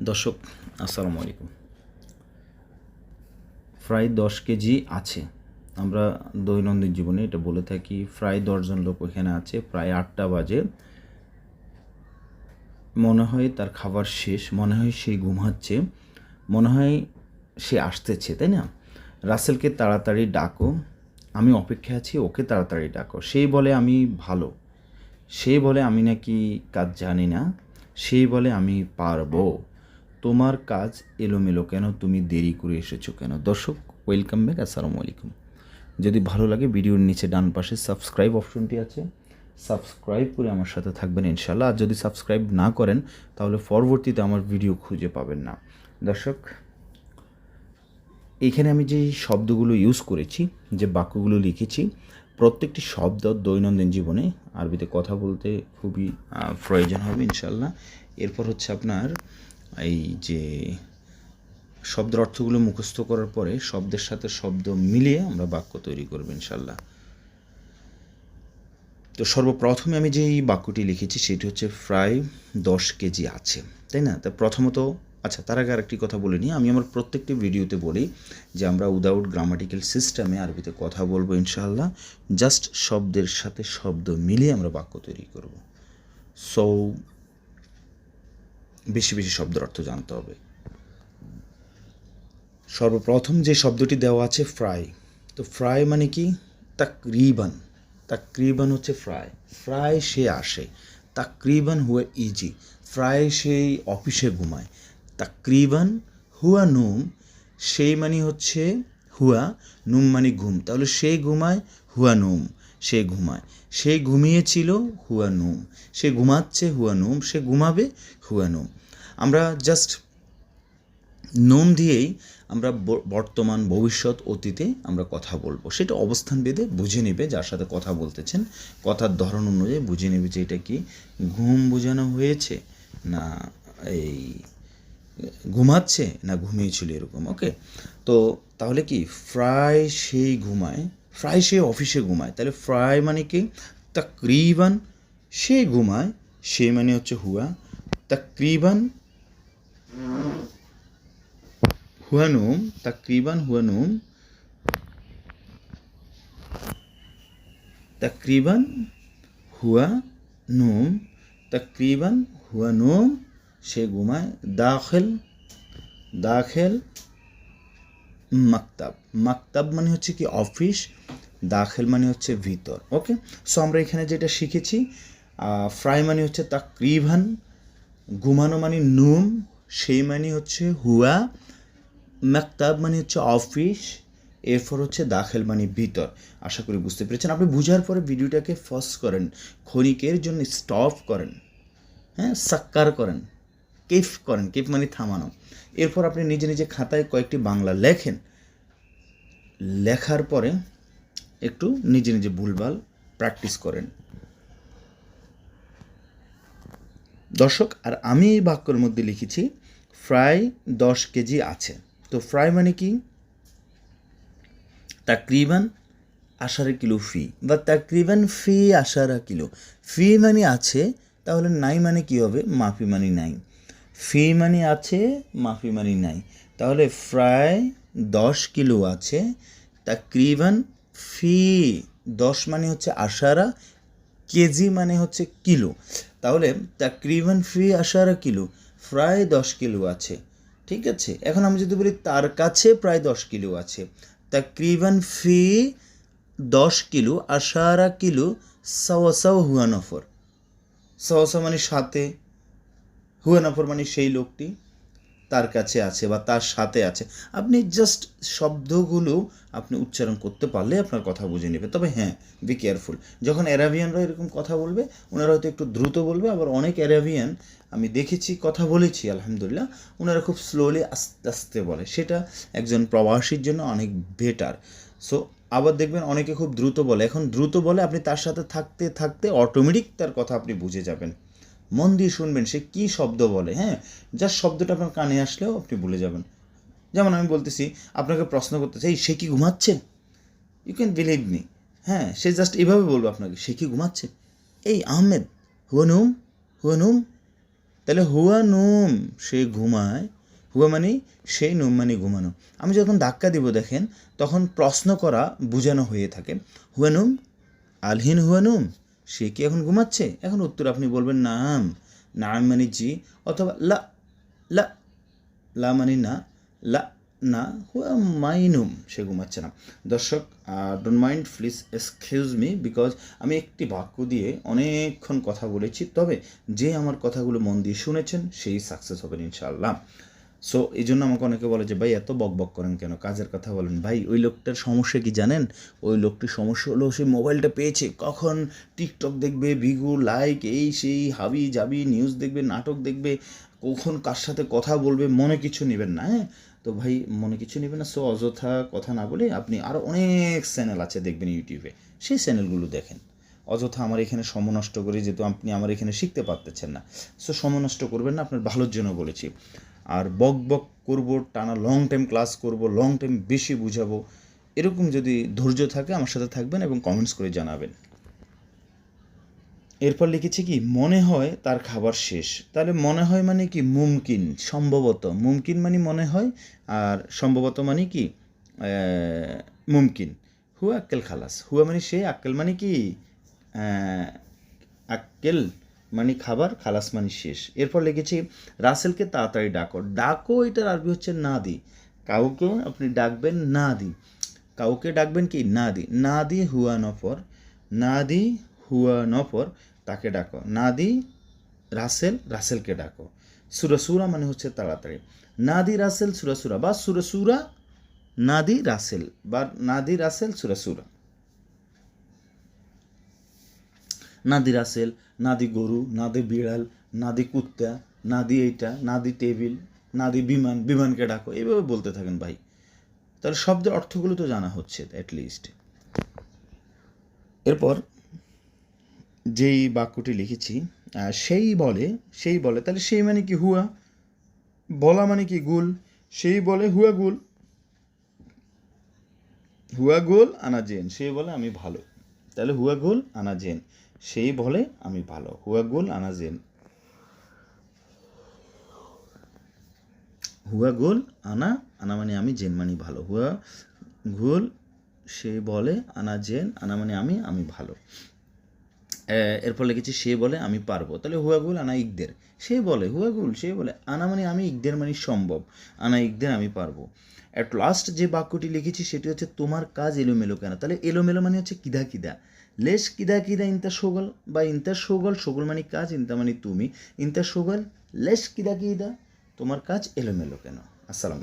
দর্শক, আসসালামু আলাইকুম। প্রায় দশ কেজি আছে। আমরা দৈনন্দিন জীবনে এটা বলে থাকি প্রায় দশজন লোক ওখানে আছে, প্রায় আটটা বাজে। মনে হয় তার খাবার শেষ, মনে হয় সে ঘুমাচ্ছে, মনে হয় সে আসতেছে, তাই না? রাসেলকে তাড়াতাড়ি ডাকো, আমি অপেক্ষায় আছি, ওকে তাড়াতাড়ি ডাকো। সেই বলে, আমি ভালো। সেই বলে, আমি নাকি কাজ জানি না। সেই বলে, আমি পারব। তোমার কাজ এলোমেলো কেন? তুমি দেরি করে এসেছ কেন? দর্শক ওয়েলকাম ব্যাক আসসালামু আলাইকুম। যদি ভালো লাগে ভিডিওর নিচে ডান পাশে সাবস্ক্রাইব অপশনটি আছে সাবস্ক্রাইব করে আমার সাথে থাকবেন ইনশাল্লাহ আর যদি সাবস্ক্রাইব না করেন, তাহলে পরবর্তীতে আমার ভিডিও খুঁজে পাবেন না। দর্শক, এখানে আমি যে শব্দগুলো ইউজ করেছি, যে বাক্যগুলো লিখেছি, প্রত্যেকটি শব্দ দৈনন্দিন জীবনে আরবিতে কথা বলতে খুবই প্রয়োজন হবে ইনশাল্লাহ এরপর হচ্ছে আপনার এই যে শব্দের অর্থগুলো মুখস্থ করার পরে শব্দের সাথে শব্দ মিলিয়ে আমরা বাক্য তৈরি করব ইনশাল্লাহ তো সর্বপ্রথমে আমি যে এই বাক্যটি লিখেছি সেটি হচ্ছে প্রায় দশ কেজি আছে, তাই না? তা প্রথমত আচ্ছা তার আগে আরেকটি কথা বলে নিই। আমি আমার প্রত্যেকটি ভিডিওতে বলি যে আমরা উইদাউট গ্রামাটিক্যাল সিস্টেমে আরবিতে কথা বলব ইনশাল্লাহ জাস্ট শব্দের সাথে শব্দ মিলিয়ে আমরা বাক্য তৈরি করব। সো বেশি বেশি শব্দের অর্থ জানতে হবে। সর্বপ্রথম যে শব্দটি দেওয়া আছে ফ্রাই, তো ফ্রাই মানে কি? তাকরিবান। তাকরিবান হচ্ছে ফ্রাই। ফ্রাই সে আসে, তাকরিবান হুয়া ইজি। ফ্রাই সেই অফিসে ঘুমায়। তাকরিবান হুয়া নুম, সেই মানে হচ্ছে হুয়া, নুম মানে ঘুম। তাহলে সে ঘুমায় হুয়া নুম। সে ঘুমায়। সে ঘুমিয়েছিল, হুয়া নুম। সে ঘুমাচ্ছে হুয়ানুম সে ঘুমাবে হুয়ানুম আমরা জাস্ট নোম দিয়েই আমরা বর্তমান ভবিষ্যৎ অতীতে আমরা কথা বলব। সেটা অবস্থান বেঁধে বুঝে নেবে, যার সাথে কথা বলতেছেন। কথার ধরন অনুযায়ী বুঝে নেবে যে এটা কি ঘুম বোঝানো হয়েছে না এই ঘুমাচ্ছে না ঘুমিয়েছিল এরকম ওকে তো তাহলে কি? ফ্রাই সেই ঘুমায় ফ্রাই সে অফিসে ঘুমায়। তাহলে ফ্রাই মানে কি? তাকরিবান সে ঘুমায়, সে মানে হচ্ছে হুয়া। তাকরিবান হুয়ানুম তাকরিবান হুয়ানুম তাকরিবান হুয়া নুম, তাকরিবান হুয়া নুম, সে ঘুমায় দাখেল দাখেল মাকতাব। মাকতাব মানে হচ্ছে কি, অফিস। দাখেল মানে হচ্ছে ভিতর ওকে সো আমরা এখানে যেটা শিখেছি ফ্রাই মানে হচ্ছে তাকরিবান ঘুমানো মানে নুম, সেই মানে হচ্ছে হুয়া, মাকতাব মানে হচ্ছে অফিস এরপর হচ্ছে দাখেল মানে ভিতর। আশা করি বুঝতে পেরেছেন। আপনি বুঝার পরে ভিডিওটাকে ফস করেন, ক্ষণিকের জন্য স্টপ করেন হ্যাঁ সাক্কার করেন, কেফ করেন, কেফ মানে থামানো। এরপর আপনি নিজে নিজে খাতায় কয়েকটি বাংলা লেখেন। লেখার পরে একটু নিজে নিজে ভুলভাল প্র্যাকটিস করেন। দর্শক, আর আমি এই বাক্যের মধ্যে লিখেছি, ফ্রাই দশ কেজি আছে। তো ফ্রাই মানে কি? তাকরিবান আশারা কিলো ফি, বা তাকরিবান ফি আশারা কিলো। ফি মানে আছে, তাহলে নাই মানে কি হবে? মাফি মানে নাই। ফি মানে আছে, মাফি মানে নাই। তাহলে ফ্রাই দশ কিলো আছে, তাকরিবান ফি দশ মানে হচ্ছে আশারা, কেজি মানে হচ্ছে কিলো। তাহলে তাকরিবান ফি আশারা কিলো, প্রায় দশ কিলো আছে, ঠিক আছে? এখন আমি যদি বলি তার কাছে প্রায় দশ কিলো আছে তাকরিবান ফি দশ কিলো, আশারা কিলো সাওয়াসাও হুয়া নফর। সাওয়াসা মানে সাথে, হুয়া নফর মানে সেই লোকটি। তার কাছে আছে বা তার সাথে আছে। আপনি জাস্ট শব্দগুলো আপনি উচ্চারণ করতে পারলে আপনার কথা বুঝে নেবে। তবে হ্যাঁ বি কেয়ারফুল যখন অ্যারাবিয়ানরা এরকম কথা বলবে, ওনারা হয়তো একটু দ্রুত বলবে। আবার অনেক অ্যারাবিয়ান আমি দেখেছি, কথা বলেছি, আলহামদুলিল্লাহ, ওনারা খুব স্লোলি আস্তে আস্তে বলে। সেটা একজন প্রবাসীর জন্য অনেক বেটার সো আবার দেখবেন অনেকে খুব দ্রুত বলে। এখন দ্রুত বলে আপনি তার সাথে থাকতে থাকতে অটোমেটিক তার কথা আপনি বুঝে যাবেন। মন দিয়ে শুনবেন, সে কী শব্দ বলে হ্যাঁ? যার শব্দটা আপনার কানে আসলেও আপনি ভুলে যাবেন। যেমন আমি বলতেছি, আপনাকে প্রশ্ন করতে চাই সে কি ঘুমাচ্ছে? ইউ ক্যান বিলিভ মি হ্যাঁ? সে জাস্ট এভাবে বলব আপনাকে, সে কি ঘুমাচ্ছে? এই, আহমেদ হুয়ানুম হুয়ানুম তাহলে হুয়া নুম, সে ঘুমায়, হুয়া মানে সেই নুম মানে ঘুমানো। আমি যখন ধাক্কা দিব, দেখেন, তখন প্রশ্ন করা বোঝানো হয়ে থাকে হুয়ানুম আলহিন হুয়ানুম সে কি এখন ঘুমাচ্ছে? এখন উত্তর আপনি বলবেন, নাম। নাম মানে জি অথবা লা লা লা মানে না, লা, না, হুয়া মাইনুম, সে ঘুমাচ্ছে না। দর্শক don't mind please excuse me because আমি একটি বাক্য দিয়ে অনেকক্ষণ কথা বলেছি, তবে যে আমার কথাগুলো মন দিয়ে শুনেছেন, সেই সাকসেস হবেন ইনশাআল্লাহ। সো এই জন্য আমাকে অনেকে বলে যে, ভাই, এত বক বক করেন কেন? কাজের কথা বলেন। ভাই, ওই লোকটার সমস্যা কি জানেন? ওই লোকটির সমস্যা হলো, সে মোবাইলটা পেয়েছে। কখন টিকটক দেখবে, ভিগু, লাইক, এই সেই, হাবি জাবি নিউজ দেখবে, নাটক দেখবে, কখন কার সাথে কথা বলবে, মনে কিছু নেবেন না হ্যাঁ? তো ভাই, মনে কিছু নেবেন না। সো অযথা কথা না বলে আপনি আরও অনেক চ্যানেল আছে দেখবেন ইউটিউবে। সেই চ্যানেলগুলো দেখেন। অযথা আমার এখানে সময় নষ্ট করে যেহেতু আপনি আমার এখানে শিখতে পারতেছেন না। সো সময় নষ্ট করবেন না, আপনার ভালোর জন্য বলেছি। আর বক বক করব, টানা লং টাইম ক্লাস করব লং টাইম বেশি বুঝাবো, এরকম যদি ধৈর্য থাকে আমার সাথে থাকবেন এবং কমেন্টস করে জানাবেন। এরপর লিখেছি কি, মনে হয় তার খাবার শেষ। তাহলে মনে হয় মানে কি? মুমকিন, সম্ভবত। মুমকিন মানে মনে হয়, আর সম্ভবত মানে কি? মুমকিন। হুয়া আক্কেল খালাস। হুয়া মানে সে, আক্কেল মানে কি? আক্কেল মানে খাবার, খালাস মানে শেষ। এরপর লিখেছি রাসেলকে তাড়াতাড়ি ডাকো। ডাকো এটার আরবি হচ্ছে না দি। কাউকে আপনি ডাকবেন না দি। কাউকে ডাকবেন কি? না দি। না দি হুয়া নফর না দি হুয়া নফর তাকে ডাকো। না দি রাসেল, রাসেলকে ডাকো। সুরসুরা মানে হচ্ছে তাড়াতাড়ি। নাদি রাসেল সুরসুরা বা সুরসুরা নাদি রাসেল। বা নাদি রাসেল সুরসুরা নাদি রাসেল নাদি গরু নাদি বিড়াল নাদি কুত্তা নাদি এইটা নাদি টেবিল নাদি বিমান, বিমানকে ডাকো। এইভাবে বলতে থাকেন ভাই। তাহলে শব্দের অর্থগুলো তো জানা হচ্ছে অ্যাটলিস্ট এরপর যেই বাক্যটি লিখেছি সেই বলে সেই বলে, তাহলে সেই মানে কি হুয়া? বলা মানে কি গুল? সেই বলে হুয়া গুল। হুয়া গোল, আনা জেন। সেই বলে আমি ভালো। তাহলে হুয়া গোল, আনা জেন। সেই বলে আমি ভালো। হুয়া গোল আনা জেন। হুয়া গোল আনা আনা মানে আমি জেন মানে ভালো। হুয়া গোল সে বলে আনা জেন, আনা মানে আমি আমি ভালো। এরপর লিখেছি সে বলে আমি পারব। তাহলে হুয়াগুল আনা ইকদের। সে বলে হুয়াগুল সে বলে, আনা মানে আমি, ইকদের মানে সম্ভব। আনা ইকদের আমি পারব। অ্যাট লাস্ট যে বাক্যটি লিখেছি সেটি হচ্ছে, তোমার কাজ এলোমেলো কেন? তাহলে এলোমেলো মানে হচ্ছে কিদা কিদা। লেশ কিদা কিদা ইন্তা সোগল? বা ইন্তা সোগল সোগল মানে কাজ ইন্তা মানে তুমি। ইন্তা সোগল লেস কিদা কিদা? তোমার কাজ এলোমেলো কেন? আসসালামু